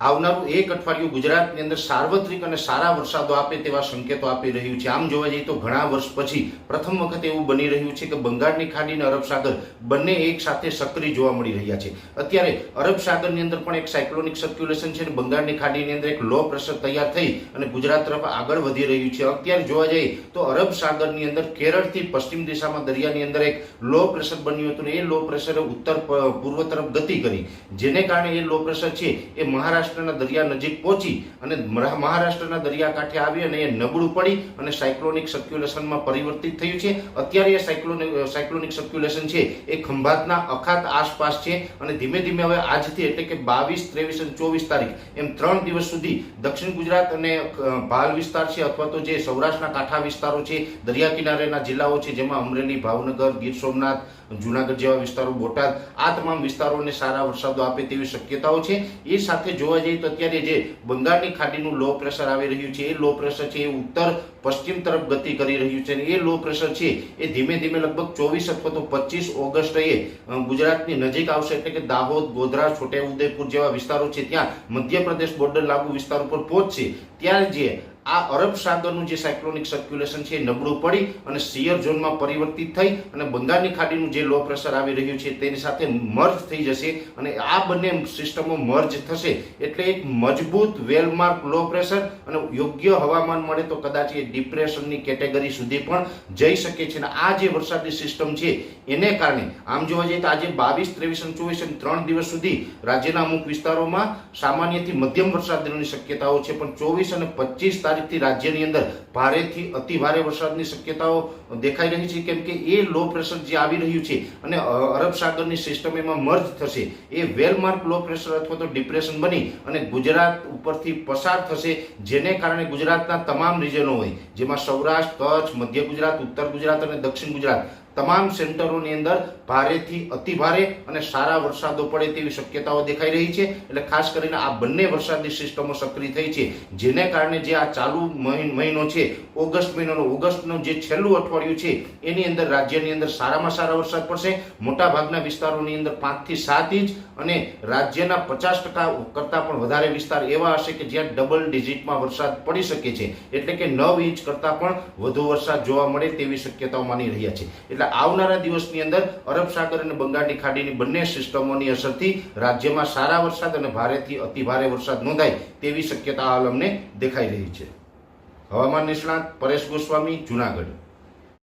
આવનારું એક અઠવાડિયું ગુજરાતની અંદર સાર્વત્રિક અને સારા વરસાદો આપે તેવા સંકેતો આપી રહ્યું છે. આમ જોવા જઈએ તો ઘણા વર્ષ પછી પ્રથમ વખત એવું બની રહ્યું છે કે બંગાળની ખાડી અને અરબ સાગર બંને એક સાથે સક્રિય જોવા મળી રહ્યા છે. અત્યારે અરબ સાગરની અંદર પણ એક સાયક્લોનિક સર્ક્યુલેશન છે અને બંગાળની ખાડીની અંદર એક લો પ્રેશર તૈયાર થઈ અને ગુજરાત તરફ આગળ વધી રહ્યું છે. અત્યારે જોવા જઈએ તો અરબ સાગરની અંદર કેરળથી પશ્ચિમ દિશામાં દરિયાની અંદર એક લો પ્રેશર બન્યું હતું એ લો પ્રેશરે ઉત્તર પૂર્વ તરફ ગતિ કરી. જેને કારણે એ લો પ્રેશર છે એ મહારાષ્ટ્રના દરિયા નજીક પહોંચી અને મહારાષ્ટ્રના દરિયાકાંઠે આવી અને એ નબળું પડી અને સાયક્લોનિક સર્ક્યુલેશનમાં પરિવર્તિત થયું છે. અત્યારે એ સાયક્લોનિક સાયક્લોનિક સર્ક્યુલેશન છે એ ખંભાતના અખાત આસપાસ છે અને ધીમે ધીમે હવે આજથી એટલે કે બાવીસ, ત્રેવીસ અને ચોવીસ તારીખ એમ ત્રણ દિવસ સુધી દક્ષિણ ગુજરાત અને ભાલ વિસ્તાર છે અથવા તો જે સૌરાષ્ટ્રના કાંઠા વિસ્તારો છે, દરિયા કિનારેના જિલ્લાઓ છે, જેમાં અમરેલી, ભાવનગર, ગીર સોમનાથ, જુનાગઢ જેવા વિસ્તારો, બોટાદ આ તમામ વિસ્તારોને સારા વરસાદો આપે તેવી શક્યતાઓ છે. એ સાથે જોવા જઈએ તો અત્યારે જે બંગાળની ખાડીનું લો પ્રેશર આવી રહ્યું છે, એ લો પ્રેશર છે, એ ઉત્તર પશ્ચિમ તરફ ગતિ કરી રહ્યું છે એ લો પ્રેશર છે, એ ધીમે ધીમે લગભગ ચોવીસ અથવા તો પચીસ ઓગસ્ટ એ ગુજરાતની નજીક આવશે એટલે કે દાહોદ, ગોધરા છોટાઉદેપુર જેવા વિસ્તારો છે ત્યાં મધ્યપ્રદેશ બોર્ડર લાગુ વિસ્તાર ઉપર પહોંચશે. ત્યારે જે આ અરબ સાગરનું જે સાયક્લોનિક સર્ક્યુલેશન છે એ નબળું પડી અને સિયર ઝોનમાં પરિવર્તિત થઈ અને બંગાળની ખાડીનું જે લો પ્રેશર આવી રહ્યું છે તેની સાથે મર્જ થઈ જશે અને આ બંને સિસ્ટમો મર્જ થશે. એટલે એક મજબૂત વેલમાર્ક લો પ્રેશર અને યોગ્ય હવામાન મળે તો કદાચ એ ડિપ્રેશનની કેટેગરી સુધી પણ જઈ શકે છે. અને આ જે વરસાદની સિસ્ટમ છે એને કારણે આમ જોવા જઈએ તો આજે બાવીસ, ત્રેવીસ અને ચોવીસ અને ત્રણ દિવસ સુધી રાજ્યના અમુક વિસ્તારોમાં સામાન્યથી મધ્યમ વરસાદની શક્યતાઓ છે. પણ ચોવીસ અને પચીસ તારીખથી રાજ્યની અંદર ભારેથી અતિ ભારે વરસાદની શક્યતાઓ દેખાઈ રહી છે. કેમ કે એ લો પ્રેશર જે આવી રહ્યું છે અને અરબ સાગરની સિસ્ટમ એમાં મર્જ થશે. એ વેલમાર્ક લો પ્રેશર અથવા તો ડિપ્રેશન બની અને ગુજરાત ઉપરથી પસાર થશે, જેને કારણે ગુજરાતના તમામ રિજનો હોય, જેમાં સૌરાષ્ટ્ર, કચ્છ, મધ્ય ગુજરાત, ઉત્તર ગુજરાત અને દક્ષિણ ગુજરાત તમામ સેન્ટરોની અંદર ભારેથી અતિ ભારે અને સારા વરસાદો પડે તેવી શક્યતાઓ દેખાઈ રહી છે. એટલે ખાસ કરીને આ બંને વરસાદની સિસ્ટમો સક્રિય થઈ છે. જેને કારણે જે આ ચાલુ મહિ- મહિનો છે, ઓગસ્ટ મહિનાનો, ઓગસ્ટનો જે છેલ્લું અઠવાડિયું છે, એની અંદર રાજ્યની અંદર સારામાં સારા વરસાદ પડશે. મોટાભાગના વિસ્તારોની અંદર પાંચથી સાત ઇંચ અને રાજ્યના પચાસ ટકા કરતાં પણ વધારે વિસ્તાર એવા હશે કે જ્યાં ડબલ ડિજિટમાં વરસાદ પડી શકે છે. એટલે કે નવ ઇંચ કરતાં પણ વધુ વરસાદ જોવા મળે તેવી શક્યતાઓ માની રહ્યા છે. એટલે આવનારા દિવસની અંદર અરબ સાગર અને બંગાળની ખાડીની બંને સિસ્ટમોની અસરથી રાજ્યમાં સારા વરસાદ અને ભારેથી અતિ ભારે વરસાદ નોંધાય તેવી શક્યતા હાલ અમને દેખાઈ રહી છે. હવામાન નિષ્ણાત પરેશ ગોસ્વામી, જુનાગઢ.